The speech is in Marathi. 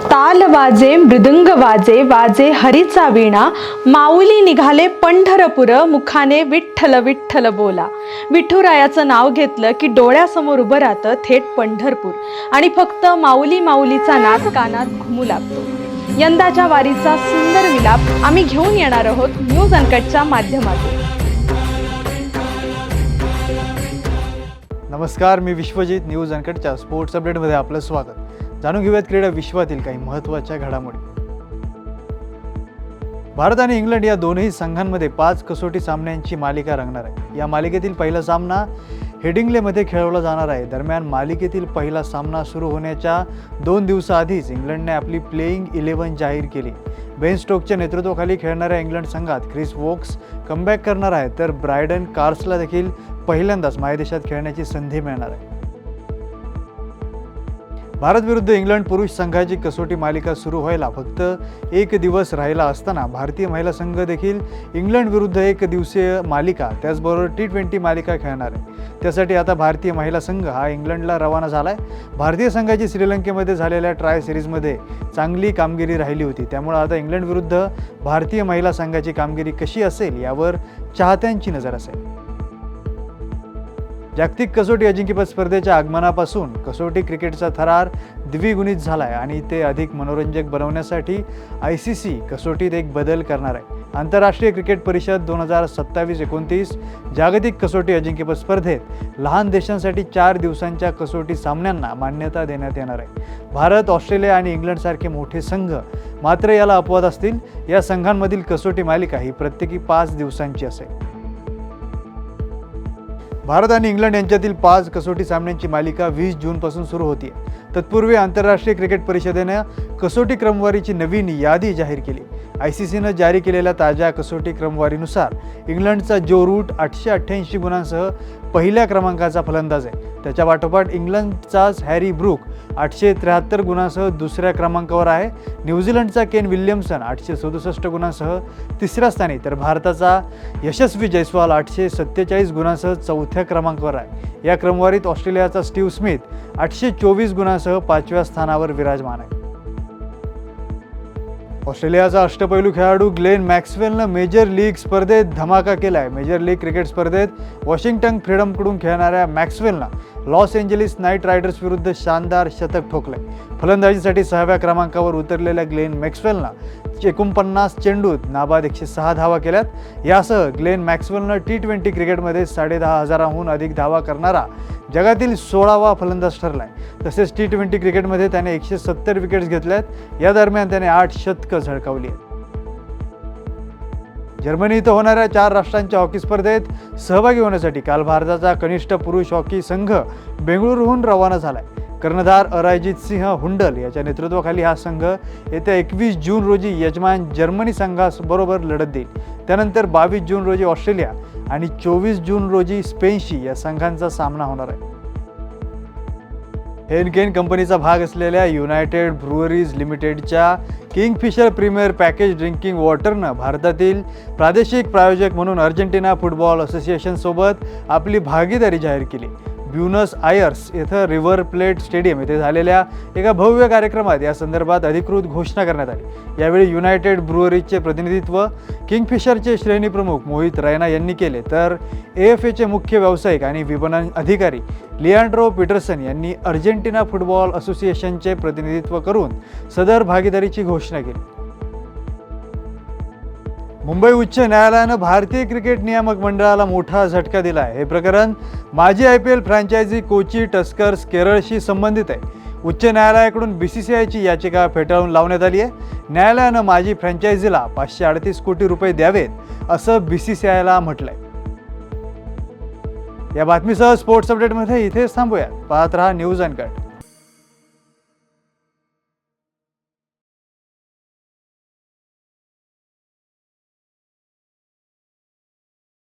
ताल वाजे मृदुंग वाजे वाजे हरीचा वीणा माऊली निघाले पंढरपुर मुखाने विठ्ठल विठ्ठल बोला. विठुरायाचं नाव घेतलं की डोळ्यासमोर उभं राहतं थेट पंढरपूर. आणि फक्त माऊली माऊलीचा नाद कानात घुमू लागतो. यंदाच्या वारीचा सुंदर विलाप आम्ही घेऊन येणार आहोत न्यूज अनकटच्या माध्यमातून. नमस्कार मी विश्वजित न्यूज अनकटच्या स्पोर्ट्स अपडेटमध्ये आपलं स्वागत. जाणून घेऊयात क्रीडा विश्वातील काही महत्त्वाच्या घडामोडी. भारत आणि इंग्लंड या दोन्ही संघांमध्ये पाच कसोटी सामन्यांची मालिका रंगणार आहे. या मालिकेतील पहिला सामना हेडिंग्लेमध्ये खेळवला जाणार आहे. दरम्यान मालिकेतील पहिला सामना सुरू होण्याच्या दोन दिवसाआधीच इंग्लंडने आपली प्लेईंग इलेव्हन जाहीर केली. बेन स्टोकच्या नेतृत्वाखाली खेळणाऱ्या इंग्लंड संघात क्रिस वोक्स कमबॅक करणार आहे तर ब्रायडन कार्सला देखील पहिल्यांदाच मायदेशात खेळण्याची संधी मिळणार आहे. भारत विरुद्ध इंग्लंड पुरुष संघाची कसोटी मालिका सुरू व्हायला फक्त एक दिवस राहिला असताना भारतीय महिला संघ देखील इंग्लंड विरुद्ध एक दिवसीय मालिका त्याचबरोबर टी ट्वेंटी मालिका खेळणार आहे. त्यासाठी आता भारतीय महिला संघ हा इंग्लंडला रवाना झाला आहे भारतीय संघाची श्रीलंकेमध्ये झालेल्या ट्राय सिरीजमध्ये चांगली कामगिरी राहिली होती. त्यामुळे आता इंग्लंड विरुद्ध भारतीय महिला संघाची कामगिरी कशी असेल यावर चाहत्यांची नजर असेल. जागतिक कसोटी अजिंक्यपद स्पर्धेच्या आगमनापासून कसोटी क्रिकेटचा थरार द्विगुणित झाला आहे आणि ते अधिक मनोरंजक बनवण्यासाठी आय सी सी कसोटीत एक बदल करणार आहे. आंतरराष्ट्रीय क्रिकेट परिषद दोन हजार सत्तावीस एकोणतीस जागतिक कसोटी अजिंक्यपद स्पर्धेत लहान देशांसाठी चार दिवसांच्या कसोटी सामन्यांना मान्यता देण्यात येणार आहे. भारत ऑस्ट्रेलिया आणि इंग्लंडसारखे मोठे संघ मात्र याला अपवाद असतील. या संघांमधील कसोटी मालिका ही प्रत्येकी पाच दिवसांची असेल. भारत आणि इंग्लंड यांच्यातील पाच कसोटी सामन्यांची मालिका वीस जूनपासून सुरू होती. तत्पूर्वी आंतरराष्ट्रीय क्रिकेट परिषदेनं कसोटी क्रमवारीची नवीन यादी जाहीर केली. आय सी सीनं जारी केलेल्या ताज्या कसोटी क्रमवारीनुसार इंग्लंडचा जो रूट आठशे अठ्ठ्याऐंशी गुणांसह पहिल्या क्रमांकाचा फलंदाज आहे. त्याच्या पाठोपाठ इंग्लंडचाच हॅरी ब्रूक आठशे त्र्याहत्तर गुणांसह दुसऱ्या क्रमांकावर आहे. न्यूझीलंडचा केन विल्यमसन आठशे सदुसष्ट गुणांसह तिसऱ्या स्थानी तर भारताचा यशस्वी जयस्वाल आठशे सत्तेचाळीस गुणांसह चौथ्या क्रमांकावर आहे. या क्रमवारीत ऑस्ट्रेलियाचा स्टीव्ह स्मिथ आठशे चोवीस गुणांसह पाचव्या स्थानावर विराजमान आहे. ऑस्ट्रेलियाचा अष्टपैलू खेळाडू ग्लेन मॅक्सवेलनं मेजर लीग स्पर्धेत धमाका केला आहे मेजर लीग क्रिकेट स्पर्धेत वॉशिंग्टन फ्रीडमकडून खेळणाऱ्या मॅक्सवेलनं लॉस एंजलिस नाईट रायडर्स विरुद्ध शानदार शतक ठोकलंय. फलंदाजीसाठी सहाव्या क्रमांकावर उतरलेल्या ग्लेन मॅक्सवेलनं एकोणपन्नास चेंडूत नाबाद एकशे सहा धावा केल्यात. यासह ग्लेन मॅक्सवेलनं टी ट्वेंटी क्रिकेटमध्ये साडेदहा हजाराहून अधिक धावा करणारा जगातील सोळावा फलंदाज ठरला आहे तसेच टी ट्वेंटी क्रिकेटमध्ये त्याने एकशे सत्तर विकेट्स घेतल्यात. या दरम्यान त्याने आठ शतकं झळकावली आहेत. जर्मनी इथं होणाऱ्या चार राष्ट्रांच्या हॉकी स्पर्धेत सहभागी होण्यासाठी काल भारताचा कनिष्ठ पुरुष हॉकी संघ बेंगळुरूहून रवाना झाला आहे कर्णधार अरायजित सिंह हुंडल याच्या नेतृत्वाखाली हा संघ येत्या एकवीस जून रोजी यजमान जर्मनी संघाबरोबर लढत देईल. त्यानंतर बावीस जून रोजी ऑस्ट्रेलिया आणि चोवीस जून रोजी स्पेनशी या संघांचा सामना होणार आहे. हेनकेन कंपनीचा भाग असलेल्या युनायटेड ब्रुअरीज लिमिटेडच्या किंगफिशर प्रीमियर पॅकेज ड्रिंकिंग वॉटरनं भारतातील प्रादेशिक प्रायोजक म्हणून अर्जेंटिना फुटबॉल असोसिएशनसोबत आपली भागीदारी जाहीर केली. ब्युनस आयर्स येथं रिव्हर प्लेट स्टेडियम येथे झालेल्या एका भव्य कार्यक्रमात या संदर्भात अधिकृत घोषणा करण्यात आली. यावेळी युनायटेड ब्रुअरीजचे प्रतिनिधित्व किंगफिशरचे श्रेणी प्रमुख मोहित रैना यांनी केले. तर ए एफ एचे मुख्य व्यावसायिक आणि विपणन अधिकारी लियांड्रो पीटरसन यांनी अर्जेंटिना फुटबॉल असोसिएशनचे प्रतिनिधित्व करून सदर भागीदारीची घोषणा केली. मुंबई उच्च न्यायालयानं भारतीय क्रिकेट नियामक मंडळाला मोठा झटका दिला आहे हे प्रकरण माजी I P L franchise Kochi Tuskers केरळशी संबंधित आहे. उच्च न्यायालयाकडून बी सी सी आयची याचिका फेटाळून लावण्यात आली आहे. न्यायालयानं माजी फ्रँचायझीला पाचशे अडतीस कोटी रुपये द्यावेत असं बी सी सी आयला म्हटलंय. या बातमीसह स्पोर्ट्स अपडेटमध्ये इथेच थांबूयात. पाहत रहा न्यूज अँड कट